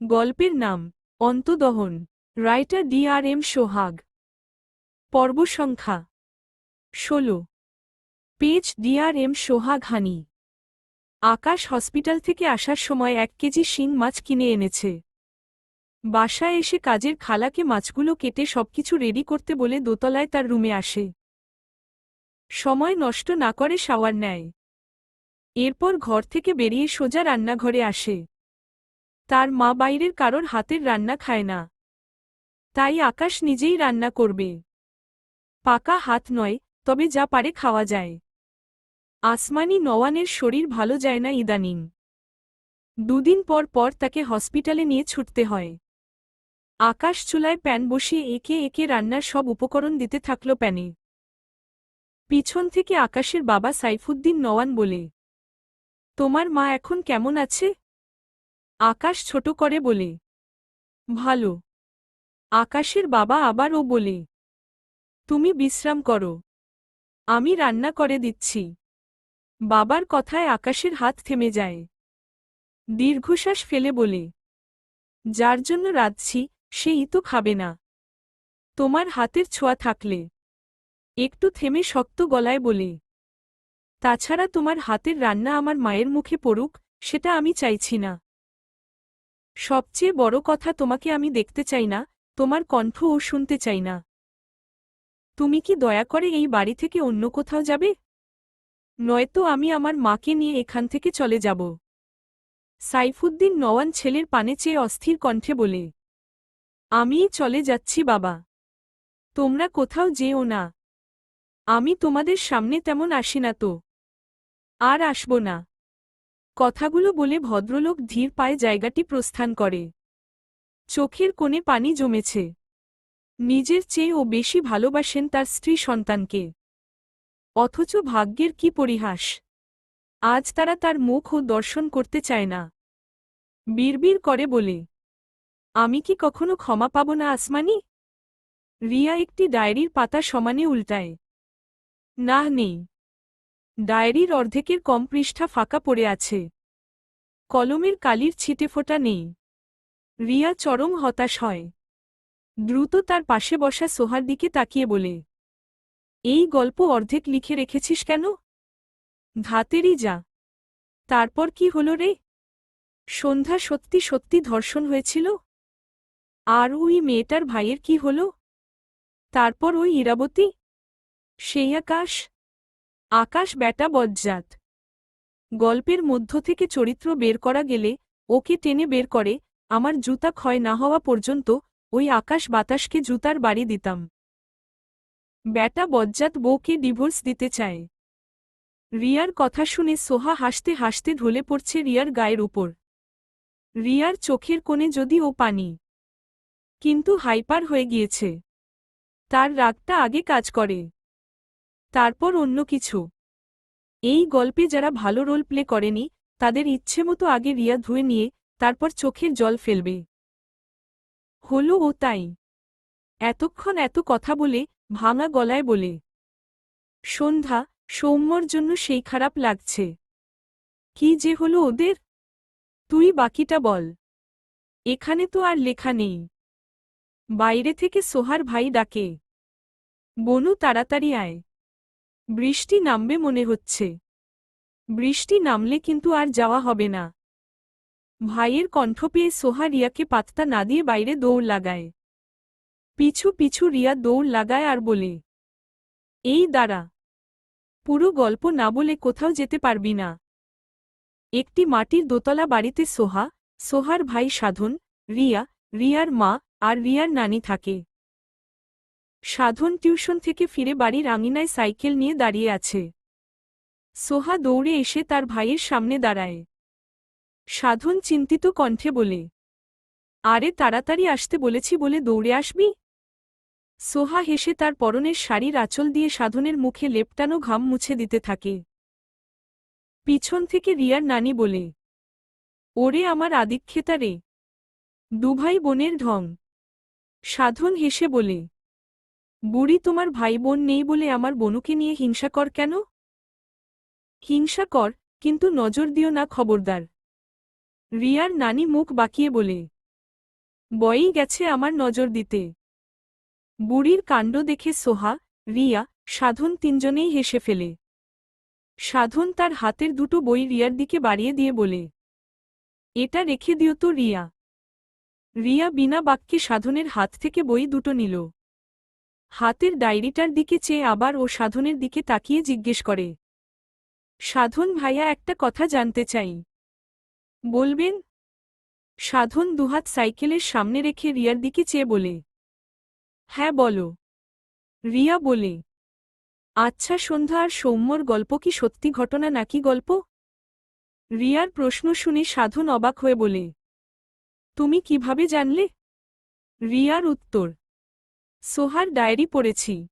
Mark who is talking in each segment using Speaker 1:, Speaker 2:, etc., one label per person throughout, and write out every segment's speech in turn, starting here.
Speaker 1: গল্পের নাম Antardahan writer D R M Sohag. পর্ব সংখ্যা ষোলো। Page D R M Sohag Honey. Akash hospital থেকে আসার সময় এক কেজি শিং মাছ কিনে এনেছে। বাসায় এসে কাজের খালাকে মাছগুলো কেটে সবকিছু রেডি করতে বলে দোতলায় তার রুমে আসে। সময় নষ্ট না করে শাওয়ার নেয়। এরপর ঘর থেকে বেরিয়ে সোজা রান্নাঘরে আসে। তার মা বাইরের কারোর হাতের রান্না খায় না। তাই আকাশ নিজেই রান্না করবে। পাকা হাত নয়, তবে যা পারে খাওয়া যায়। আসমানি নওয়ানের শরীর ভালো যায় না ইদানিং। দুদিন পর পর তাকে হসপিটালে নিয়ে ছুটতে হয়। আকাশ চুলায় প্যান বসিয়ে একে একে রান্নার সব উপকরণ দিতে থাকল প্যানে। পিছন থেকে আকাশের বাবা সাইফুদ্দিন নওয়ান বলে, তোমার মা এখন কেমন আছে? আকাশ ছোট করে বলে, ভালো। আকাশের বাবা আবারও বলে, তুমি বিশ্রাম করো। আমি রান্না করে দিচ্ছি। বাবার কথায় আকাশের হাত থেমে যায়। দীর্ঘশ্বাস ফেলে বলে, যার জন্য রাঁধছি, সেই তো খাবে না। তোমার হাতের ছোঁয়া থাকলে। একটু থেমে শক্ত গলায় বলে, তাছাড়া তোমার হাতের রান্না আমার মায়ের মুখে পড়ুক, সেটা আমি চাইছি না। সবচেয়ে বড় কথা তোমাকে আমি দেখতে চাই না, তোমার কণ্ঠ ও শুনতে চাই না। তুমি কি দয়া করে এই বাড়ি থেকে অন্য কোথাও যাবে? নয়তো আমি আমার মাকে নিয়ে এখান থেকে চলে যাব। সাইফুদ্দিন নওয়ান ছেলের পানে চেয়ে অস্থির কণ্ঠে বলে আমিই চলে যাচ্ছি বাবা। তোমরা কোথাও যেও না। আমি তোমাদের সামনে তেমন আসি না তো। আর আসব না। কথাগুলো বলে ভদ্রলোক ধীর পায়ে জায়গাটি প্রস্থান করে। চোখের কোণে পানি জমেছে। নিজের চেয়েও বেশি ভালোবাসেন তার স্ত্রী সন্তানকে। অথচ ভাগ্যের কি পরিহাস। আজ তারা তার মুখও দর্শন করতে চায় না। বিড়বিড় করে বলে, আমি কি কখনো ক্ষমা পাব না আসমানি? রিয়া একটি ডায়েরির পাতা সমানে উল্টায় না নেই। ডায়েরির অর্ধেকের কম পৃষ্ঠা ফাঁকা পড়ে আছে। কলমের কালির ছিটে ফোটা নেই। রিয়া চরম হতাশ হয়। দ্রুত তার পাশে বসা সোহার দিকে তাকিয়ে বলে, এই গল্প অর্ধেক লিখে রেখেছিস কেন? ধাতেরই যা। তারপর কি হল রে? সন্ধ্যা সত্যি সত্যি ধর্ষণ হয়েছিল? আর ওই মেয়েটার ভাইয়ের কি হল? তারপর ওই ইরাবতী? সেই আকাশ? আকাশ ব্যাটা বজ্জাত। গল্পের মধ্য থেকে চরিত্র বের করা গেলে ওকে টেনে বের করে, আমার জুতা ক্ষয় না হওয়া পর্যন্ত ওই আকাশ বাতাসকে জুতার বাড়ি দিতাম। ব্যাটা বজ্জাত বউকে ডিভোর্স দিতে চায়। রিয়ার কথা শুনে সোহা হাসতে হাসতে ঢলে পড়ছে রিয়ার গায়ের উপর। রিয়ার চোখের কোণে যদি ও পানি। কিন্তু হাইপার হয়ে গিয়েছে। তার রাগটা আগে কাজ করে। তারপর অন্য কিছু। এই গল্পে যারা ভালো রোল প্লে করেনি, তাদের ইচ্ছে মতো আগে রিয়া ধুয়ে নিয়ে, তারপর চোখের জল ফেলবে। হল ও তাই। এতক্ষণ এত কথা বলে, ভাঙা গলায় বলে, সন্ধ্যা, সৌম্যর জন্য সেই খারাপ লাগছে। কি যে হলো ওদের? তুই বাকিটা বল। এখানে তো আর লেখা নেই। বাইরে থেকে সোহার ভাই ডাকে, বনু, তাড়াতাড়ি আয়। বৃষ্টি নামবে মনে হচ্ছে। বৃষ্টি নামলে কিন্তু আর যাওয়া হবে না। ভাইয়ের কণ্ঠ পেয়ে সোহা রিয়াকে পাত্তা না দিয়ে বাইরে দৌড় লাগায়। পিছু পিছু রিয়া দৌড় লাগায় আর বলে, এই দ্বারা পুরো গল্প না বলে কোথাও যেতে পারবি না। একটি মাটির দোতলা বাড়িতে সোহা, সোহার ভাই সাধন, রিয়া, রিয়ার মা আর রিয়ার নানি থাকে। সাধন টিউশন থেকে ফিরে বাড়ির আঙিনায় সাইকেল নিয়ে দাঁড়িয়ে আছে। সোহা দৌড়ে এসে তার ভাইয়ের সামনে দাঁড়ায়। সাধন চিন্তিত কণ্ঠে বলে, আরে তাড়াতাড়ি আসতে বলেছি বলে দৌড়ে আসবি? সোহা হেসে তার পরনের শাড়ির আঁচল দিয়ে সাধনের মুখে লেপটানো ঘাম মুছে দিতে থাকে। পিছন থেকে রিয়ার নানি বলে, ওরে আমার আদিক্ষেতা রে, দুভাই বোনের ঢং। সাধন হেসে বলে বুড়ি তোমার ভাই বোন নেই বলে আমার বনুকে নিয়ে হিংসা কর কেন? হিংসা কর, কিন্তু নজর দিও না খবরদার। রিয়ার নানি মুখ বাকিয়ে বলে, বয়েই গেছে আমার নজর দিতে। বুড়ির কাণ্ড দেখে সোহা, রিয়া, সাধন তিনজনেই হেসে ফেলে। সাধন তার হাতের দুটো বই রিয়ার দিকে বাড়িয়ে দিয়ে বলে, এটা রেখে দিও তো রিয়া। রিয়া বিনা বাক্যে সাধনের হাত থেকে বই দুটো নিল। হাতের ডায়েরিটার দিকে চেয়ে আবার ও সাধনের দিকে তাকিয়ে জিজ্ঞেস করে। সাধন ভাইয়া একটা কথা জানতে চাই। বলবেন? সাধন দুহাত সাইকেলের সামনে রেখে রিয়ার দিকে চেয়ে বলে। হ্যাঁ বলো। রিয়া বলে। আচ্ছা সন্ধ্যা আর সৌম্যর গল্প কি সত্যি ঘটনা নাকি গল্প? রিয়ার প্রশ্ন শুনে সাধন অবাক হয়ে বলে। তুমি কীভাবে জানলে? রিয়ার উত্তর। সোহার ডায়েরি পড়েছি।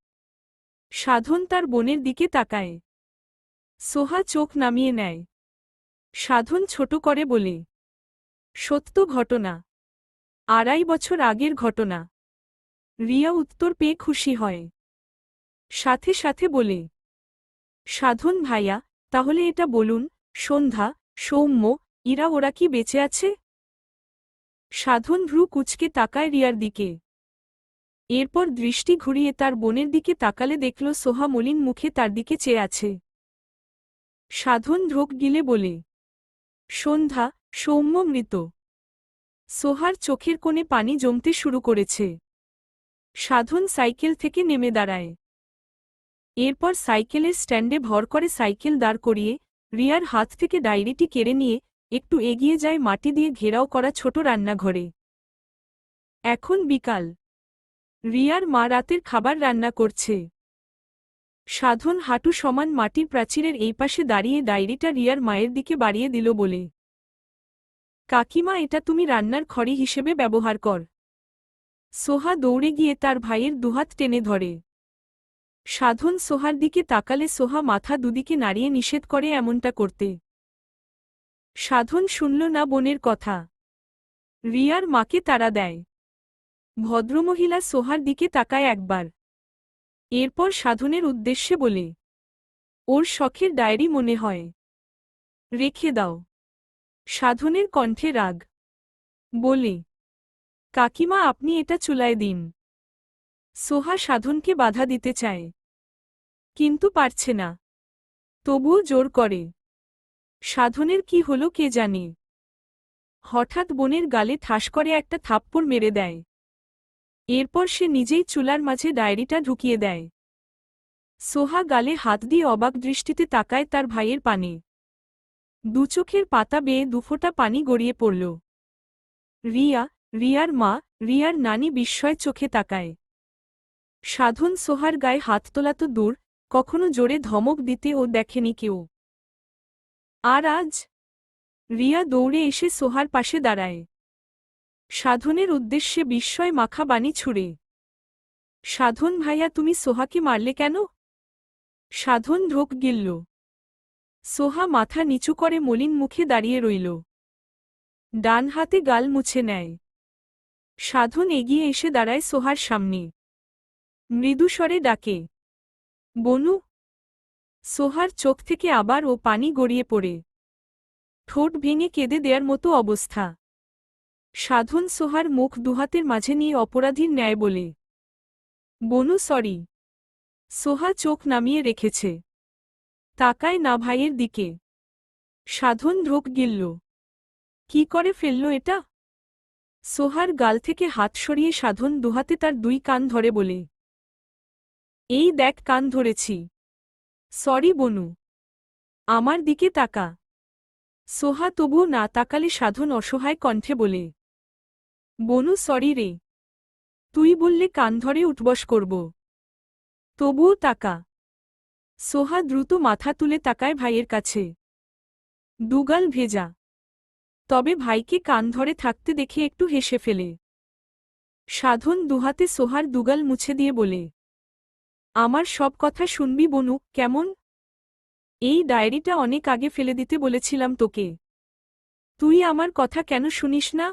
Speaker 1: সাধন তার বোনের দিকে তাকায়। সোহা চোখ নামিয়ে নেয়। সাধন ছোট করে বলে, সত্য ঘটনা। আড়াই বছর আগের ঘটনা। রিয়া উত্তর পেয়ে খুশি হয়। সাথে সাথে বলে, সাধন ভাইয়া, তাহলে এটা বলুন, সন্ধ্যা, সৌম্য, ইরা ওরা কি বেঁচে আছে? সাধন ভ্রু কুচকে তাকায় রিয়ার দিকে। এরপর দৃষ্টি ঘুরিয়ে তার বোনের দিকে তাকালে দেখল সোহা মলিন মুখে তার দিকে চেয়ে আছে। সাধন ঢোক গিলে বলে, সন্ধ্যা, সৌম্য মৃত। সোহার চোখের কোণে পানি জমতে শুরু করেছে। সাধন সাইকেল থেকে নেমে দাঁড়ায়। এরপর সাইকেলের স্ট্যান্ডে ভর করে সাইকেল দাঁড় করিয়ে রিয়ার হাত থেকে ডায়েরিটি কেড়ে নিয়ে একটু এগিয়ে যায় মাটি দিয়ে ঘেরাও করা ছোট রান্নাঘরে। এখন বিকাল। রিয়ার মা রাতের খাবার রান্না করছে। সাধন হাঁটু সমান মাটির প্রাচীরের এই পাশে দাঁড়িয়ে ডায়েরিটা রিয়ার মায়ের দিকে বাড়িয়ে দিল বলে। কাকিমা, এটা তুমি রান্নার খড়ি হিসেবে ব্যবহার কর। সোহা দৌড়ে গিয়ে তার ভাইয়ের দুহাত টেনে ধরে। সাধন সোহার দিকে তাকালে সোহা মাথা দুদিকে নাড়িয়ে নিষেধ করে এমনটা করতে। সাধন শুনল না বোনের কথা। রিয়ার মাকে তারা দেয়। ভদ্রমহিলা সোহার দিকে তাকায় একবার। এরপর সাধনের উদ্দেশ্যে বলে, ওর শখের ডায়েরি মনে হয়। রেখে দাও। সাধনের কণ্ঠে রাগ। বলে, কাকিমা, আপনি এটা চুলায় দিন। সোহা সাধনকে বাধা দিতে চায়। কিন্তু পারছে না। তবুও জোর করে। সাধনের কি হলো কে জানে? হঠাৎ বোনের গালে ঠাস করে একটা থাপ্পড় মেরে দেয়। এরপর সে নিজেই চুলার মাঝে ডায়েরিটা ঢুকিয়ে দেয়। সোহা গালে হাত দিয়ে অবাক দৃষ্টিতে তাকায় তার ভাইয়ের পানে। দুচোখের পাতা বেয়ে দুফোঁটা পানি গড়িয়ে পড়ল। রিয়া, রিয়ার মা, রিয়ার নানি বিস্ময় চোখে তাকায়। সাধন সোহার গায়ে হাত তোলা তো দূর, কখনো জোরে ধমক দিতে ও দেখেনি কেউ। আর আজ? রিয়া দৌড়ে এসে সোহার পাশে দাঁড়ায়। সাধনের উদ্দেশ্যে বিস্ময় মাখা বাণী ছুড়ে। সাধন ভাইয়া, তুমি সোহাকে মারলে কেন? সাধন ঢোক গিলল। সোহা মাথা নিচু করে মলিন মুখে দাঁড়িয়ে রইল। ডান হাতে গাল মুছে নেয়। সাধন এগিয়ে এসে দাঁড়ায় সোহার সামনে। মৃদুস্বরে ডাকে, বনু! সোহার চোখ থেকে আবার ও পানি গড়িয়ে পড়ে। ঠোঁট ভেঙে কেঁদে দেয়ার মতো অবস্থা। সাধন সোহার মুখ দুহাতের মাঝে নিয়ে অপরাধীর ন্যায় বলে। বনু, সরি। সোহা চোখ নামিয়ে রেখেছে। তাকায় না ভাইয়ের দিকে। সাধন ঢোক গিলল। কি করে ফেলল এটা? সোহার গাল থেকে হাত সরিয়ে সাধন দুহাতে তার দুই কান ধরে বলে। এই দেখ কান ধরেছি। সরি বনু। আমার দিকে তাকা। সোহা তবু না তাকালে সাধন অসহায় কণ্ঠে বলে। বনু, সরি রে। তুই বললে কান ধরে উঠবস করব। তবুও তাকা। সোহা দ্রুত মাথা তুলে তাকায় ভাইয়ের কাছে। দুগাল ভেজা। তবে ভাইকে কান ধরে থাকতে দেখে একটু হেসে ফেলে। সাধন দুহাতে সোহার দুগাল মুছে দিয়ে বলে, আমার সব কথা শুনবি বনু, কেমন? এই ডায়েরিটা অনেক আগে ফেলে দিতে বলেছিলাম তোকে। তুই আমার কথা কেন শুনিস না?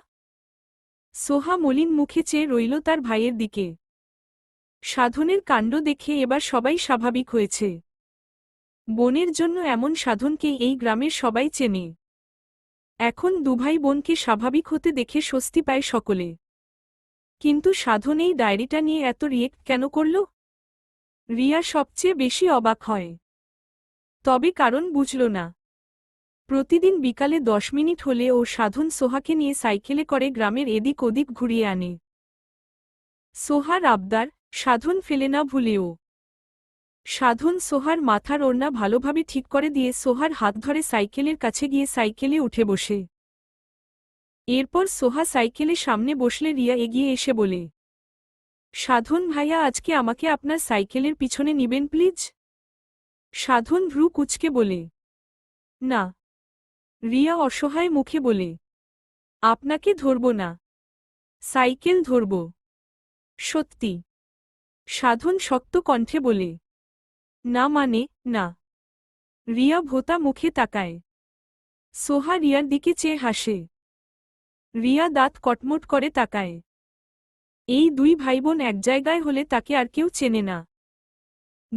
Speaker 1: সোহা মলিন মুখে চেয়ে রইল তার ভাইয়ের দিকে। সাধনের কাণ্ড দেখে এবার সবাই স্বাভাবিক হয়েছে। বোনের জন্য এমন সাধনকে এই গ্রামের সবাই চেনে। এখন দুভাই বোনকে স্বাভাবিক হতে দেখে স্বস্তি পায় সকলে। কিন্তু সাধন এই ডায়েরিটা নিয়ে এত রিয়েক্ট কেন করল? রিয়া সবচেয়ে বেশি অবাক হয়। তবে কারণ বুঝল না। প্রতিদিন বিকালে দশ মিনিট হলে ও সাধন সোহাকে নিয়ে সাইকেলে করে গ্রামের এদিক ওদিক ঘুরিয়ে আনে। সোহার আবদার, সাধন ফেলে না ভুলেও। সাধন সোহার মাথার ওড়না ভালোভাবে ঠিক করে দিয়ে সোহার হাত ধরে সাইকেলের কাছে গিয়ে সাইকেলে উঠে বসে। এরপর সোহা সাইকেলে সামনে বসলে রিয়া এগিয়ে এসে বলে, সাধন ভাইয়া, আজকে আমাকে আপনার সাইকেলের পিছনে নিবেন, প্লিজ? সাধন ভ্রু কুচকে বলে, না। রিয়া অসহায় মুখে বলে, আপনাকে ধরব না। সাইকেল ধরব। সত্যি, সাধন শক্ত কণ্ঠে বলে, না মানে না। রিয়া ভোতা মুখে তাকায়। সোহা রিয়ার দিকে চেয়ে হাসে। রিয়া দাঁত কটমট করে তাকায়। এই দুই ভাইবোন এক জায়গায় হলে তাকে আর কেউ চেনে না।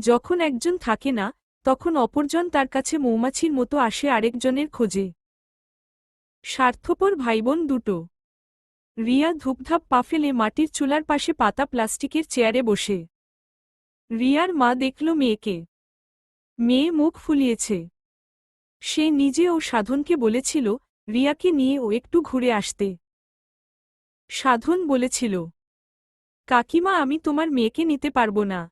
Speaker 1: যখন একজন থাকে না তখন অপরজন তার কাছে মৌমাছির মতো আসে আরেকজনের খোঁজে। স্বার্থপর ভাইবোন দুটো। রিয়া ধূপধাপ পা ফেলে মাটির চুলার পাশে পাতা প্লাস্টিকের চেয়ারে বসে। রিয়ার মা দেখল মেয়েকে। মেয়ে মুখ ফুলিয়েছে। সে নিজে ও সাধনকে বলেছিল, রিয়াকে নিয়ে ও একটু ঘুরে আসতে। সাধন বলেছিল, কাকিমা, আমি তোমার মেয়েকে নিতে পারব না।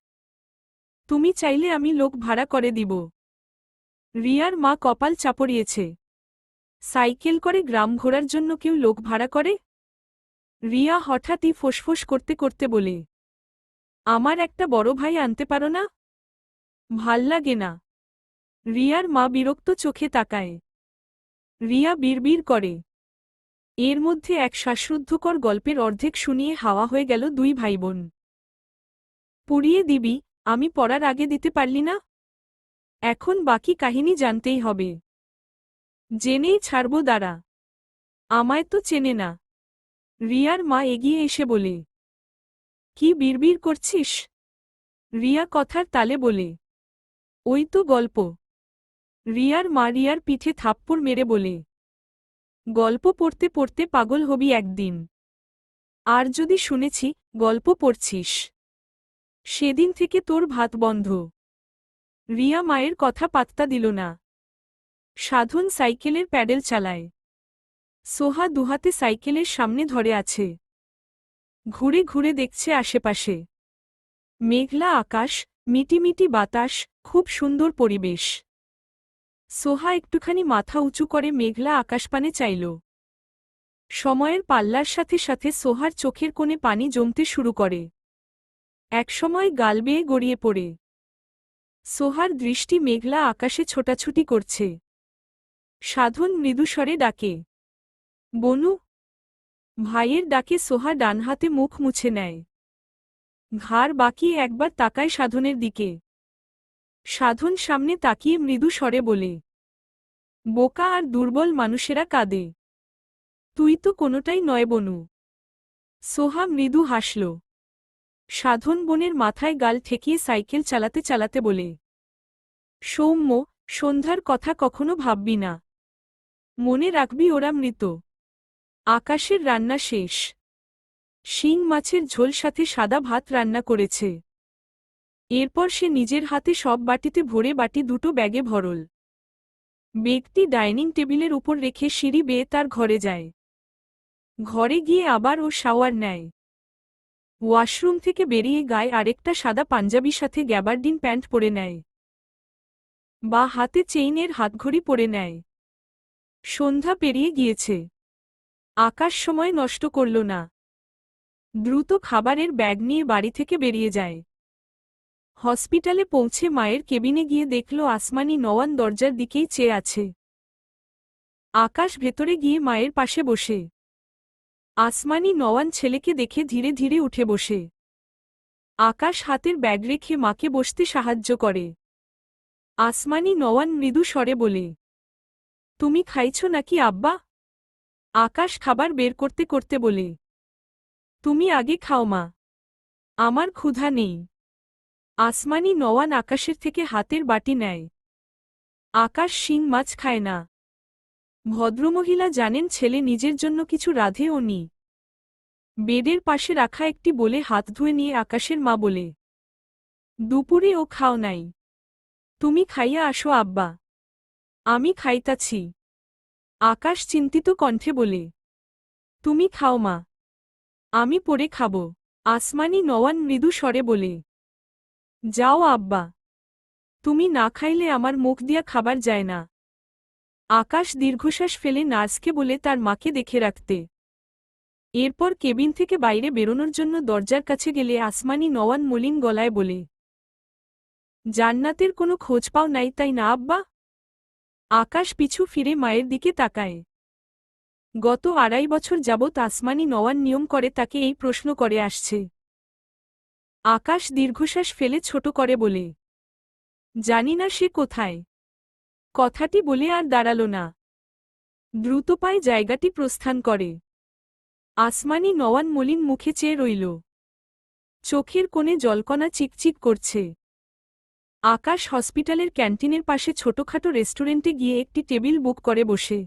Speaker 1: তুমি চাইলে আমি লোক ভাড়া করে দিব। রিয়ার মা কপাল চাপড়িয়েছে। সাইকেল করে গ্রাম ঘোরার জন্য কেউ লোক ভাড়া করে? রিয়া হঠাৎই ফোসফোস করতে করতে বলে, আমার একটা বড় ভাই আনতে পারো না? ভালো লাগে না। রিয়ার মা বিরক্ত চোখে তাকায়। রিয়া বিড়বিড় করে। এর মধ্যে এক শ্বাসরুদ্ধকর গল্পের অর্ধেক শুনিয়ে হাওয়া হয়ে গেল দুই ভাইবোন। পুড়িয়ে দিবি? আমি পড়ার আগে দিতে পারলি না? এখন বাকি কাহিনী জানতেই হবে। জেনেই ছাড়ব দাঁড়া। আমায় তো চেনে না। রিয়ার মা এগিয়ে এসে বলে, কি বিড়বিড় করছিস? রিয়া কথার তালে বলে, ওই তো গল্প। রিয়ার মা রিয়ার পিঠে থাপ্পড় মেরে বলে, গল্প পড়তে পড়তে পাগল হবি একদিন। আর যদি শুনেছি, গল্প পড়ছিস। সেদিন থেকে তোর ভাত বন্ধ। রিয়া মায়ের কথা পাত্তা দিল না। সাধন সাইকেলের প্যাডেল চালায়। সোহা দুহাতে সাইকেলের সামনে ধরে আছে। ঘুরে ঘুরে দেখছে আশেপাশে। মেঘলা আকাশ, মিটিমিটি বাতাস, খুব সুন্দর পরিবেশ। সোহা একটুখানি মাথা উঁচু করে মেঘলা আকাশপানে চাইল। সময়ের পাল্লার সাথে সাথে সোহার চোখের কোণে পানি জমতে শুরু করে। একসময় গাল বেয়ে গড়িয়ে পড়ে। সোহার দৃষ্টি মেঘলা আকাশে ছোটাছুটি করছে। সাধন মৃদুস্বরে ডাকে, বনু! ভাইয়ের ডাকে সোহা ডান হাতে মুখ মুছে নেয়। ঘাড় বাকিয়ে একবার তাকায় সাধনের দিকে। সাধন সামনে তাকিয়ে মৃদু স্বরে বলে, বোকা আর দুর্বল মানুষেরা কাঁদে। তুই তো কোনোটাই নয় বনু। সোহা মৃদু হাসল। সাধন বনের মাথায় গাল ঠেকিয়ে সাইকেল চালাতে চালাতে বলে, সৌম্য, সন্ধ্যার কথা কখনো ভাববি না। মনে রাখবি ওরা মৃত। আকাশের রান্না শেষ। শিং মাছের ঝোল সাথে সাদা ভাত রান্না করেছে। এরপর সে নিজের হাতে সব বাটিতে ভরে বাটি দুটো ব্যাগে ভরল। বেগটি ডাইনিং টেবিলের উপর রেখে সিঁড়ি বেয়ে তার ঘরে যায়। ঘরে গিয়ে আবার ও শাওয়ার নেয়। ওয়াশরুম থেকে বেরিয়ে গায়ে আরেকটা সাদা পাঞ্জাবির সাথে গ্যাবার্ডিন প্যান্ট পরে নেয়। বা হাতে চেইনের হাতঘড়ি পরে নেয়। সন্ধ্যা পেরিয়ে গিয়েছে। আকাশ সময় নষ্ট করল না। দ্রুত খাবারের ব্যাগ নিয়ে বাড়ি থেকে বেরিয়ে যায়। হসপিটালে পৌঁছে মায়ের কেবিনে গিয়ে দেখল আসমানি নওয়ান দরজার দিকেই চেয়ে আছে। আকাশ ভেতরে গিয়ে মায়ের পাশে বসে। আসমানি নওয়ান ছেলেকে দেখে ধীরে ধীরে উঠে বসে। আকাশ হাতের ব্যাগ রেখে মাকে বসতে সাহায্য করে। আসমানি নওয়ান মৃদু স্বরে বলে, তুমি খাইছ নাকি আব্বা? আকাশ খাবার বের করতে করতে বলে, তুমি আগে খাও মা, আমার ক্ষুধা নেই। আসমানি নওয়ান আকাশের থেকে হাতের বাটি নেয়। আকাশ শিং মাছ খায় না। ভদ্রমহিলা জানেন ছেলে নিজের জন্য কিছু রাধে ও নি। বেডের পাশে রাখা একটি বলে হাত ধুয়ে নিয়ে আকাশের মা বলে, দুপুরে ও খাও নাই। তুমি খাইয়া আসো আব্বা। আমি খাইতাছি। আকাশ চিন্তিত কণ্ঠে বলে, তুমি খাও মা। আমি পরে খাব। আসমানি নওয়ান মৃদু স্বরে বলে, যাও আব্বা। তুমি না খাইলে আমার মুখ দিয়া খাবার যায় না। আকাশ দীর্ঘশ্বাস ফেলে নার্সকে বলে তার মাকে দেখে রাখতে। এরপর কেবিন থেকে বাইরে বেরোনোর জন্য দরজার কাছে গেলে আসমানি নওয়ান মলিন গলায় বলে, জান্নাতের কোনো খোঁজ পাও নাই তাই না, আব্বা? আকাশ পিছু ফিরে মায়ের দিকে তাকায়। গত আড়াই বছর যাবৎ আসমানি নওয়ান নিয়ম করে তাকে এই প্রশ্ন করে আসছে। আকাশ দীর্ঘশ্বাস ফেলে ছোট করে বলে, জানি না সে কোথায়। কথাটি বলে আর দাঁড়াল না। দ্রুত পায়ে জায়গাটি প্রস্থান করে। আসমানি নওয়ান মলিন মুখে চেয়ে রইল। চোখের কোণে জলকণা চিকচিক করছে। আকাশ হসপিটালের ক্যান্টিনের পাশে ছোটখাটো রেস্টুরেন্টে গিয়ে একটি টেবিল বুক করে বসে।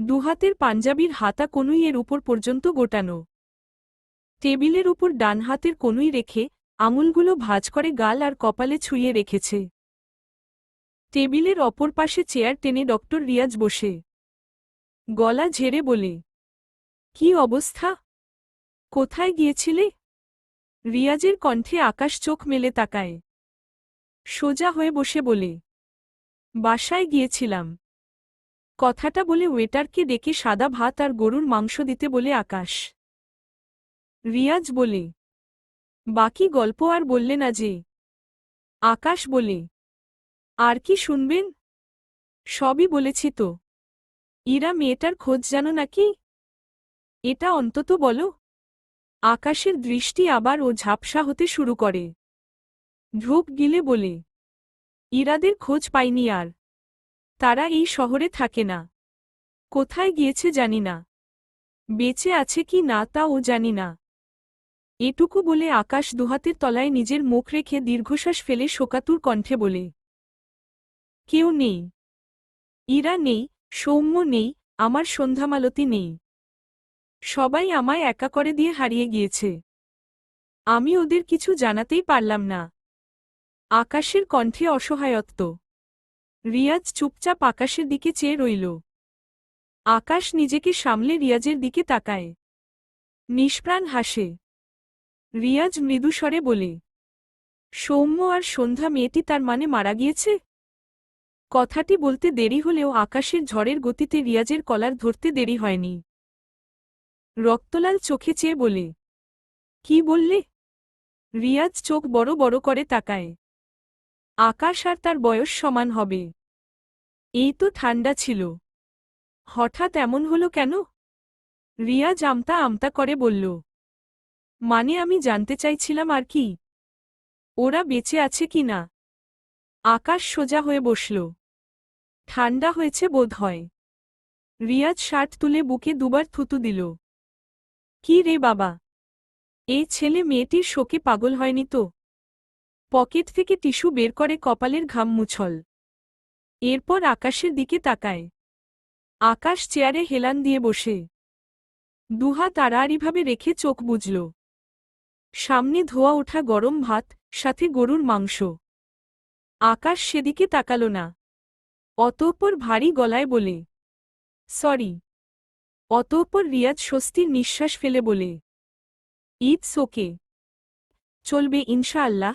Speaker 1: দুহাতের পাঞ্জাবির হাতা কনুই এর উপর পর্যন্ত গোটানো। টেবিলের উপর ডান হাতের কনুই রেখে আঙুলগুলো ভাজ করে গাল আর কপালে ছুঁয়ে রেখেছে। টেবিলের অপর পাশে চেয়ার টেনে ডক্টর রিয়াজ বসে। গলা ঝেড়ে বলে, কি অবস্থা? কোথায় গিয়েছিলে? রিয়াজের কণ্ঠে আকাশ চোখ মেলে তাকায়। সোজা হয়ে বসে বলে, বাসায় গিয়েছিলাম। কথাটা বলে ওয়েটারকে ডেকে সাদা ভাত আর গরুর মাংস দিতে বলে আকাশ। রিয়াজ বলে, বাকি গল্প আর বললে না যে। আকাশ বলে আর কি শুনবেন? সবই বলেছি তো। ইরা মেয়েটার খোঁজ জানো নাকি? এটা অন্তত বলো। আকাশের দৃষ্টি আবার ও ঝাপসা হতে শুরু করে। ঢোক গিলে বলে, ইরাদের খোঁজ পাইনি আর। তারা এই শহরে থাকে না। কোথায় গিয়েছে জানি না। বেঁচে আছে কি না তা ও জানি না। এটুকু বলে আকাশ দুহাতের তলায় নিজের মুখ রেখে দীর্ঘশ্বাস ফেলে শোকাতুর কণ্ঠে বলে কেউ নেই। ইরা নেই, সৌম্য নেই, আমার সন্ধ্যামালতি নেই। সবাই আমায় একা করে দিয়ে হারিয়ে গিয়েছে। আমি ওদের কিছু জানাতেই পারলাম না। আকাশের কণ্ঠে অসহায়ত্ব। রিয়াজ চুপচাপ আকাশের দিকে চেয়ে রইল। আকাশ নিজেকে সামলে রিয়াজের দিকে তাকায়। নিষ্প্রাণ হাসে। রিয়াজ মৃদুস্বরে বলে, সৌম্য আর সন্ধ্যা মেয়েটি তার মানে মারা গিয়েছে? কথাটি বলতে দেরি হলেও আকাশের ঝড়ের গতিতে রিয়াজের কলার ধরতে দেরি হয়নি। রক্তলাল চোখে চেয়ে বলে, কি বললে? রিয়াজ চোখ বড় বড় করে তাকায়। আকাশ আর তার বয়স সমান হবে। এই তো ঠান্ডা ছিল। হঠাৎ এমন হলো কেন? রিয়াজ আমতা আমতা করে বলল মানে আমি জানতে চাইছিলাম আর কি? ওরা বেঁচে আছে কি না? আকাশ সোজা হয়ে বসল। ঠান্ডা হয়েছে বোধ হয়। রিয়াজ শার্ট তুলে বুকে দুবার থুতু দিল। কি রে বাবা? এই ছেলে মেয়েটির শোকে পাগল হয়নি তো? পকেট থেকে টিস্যু বের করে কপালের ঘাম মুছল। এরপর আকাশের দিকে তাকায়। আকাশ চেয়ারে হেলান দিয়ে বসে। দুহাত আড়াআড়িভাবে রেখে চোখ বুঝল সামনে ধোয়া ওঠা গরম ভাত, সাথে গরুর মাংস। আকাশ সেদিকে তাকাল না। অতঃপর ভারী গলায় বলে, সরি। অতঃপর রিয়াজ স্বস্তির নিঃশ্বাস ফেলে বলে, ইটস ওকে। চলবে ইনশাআল্লাহ।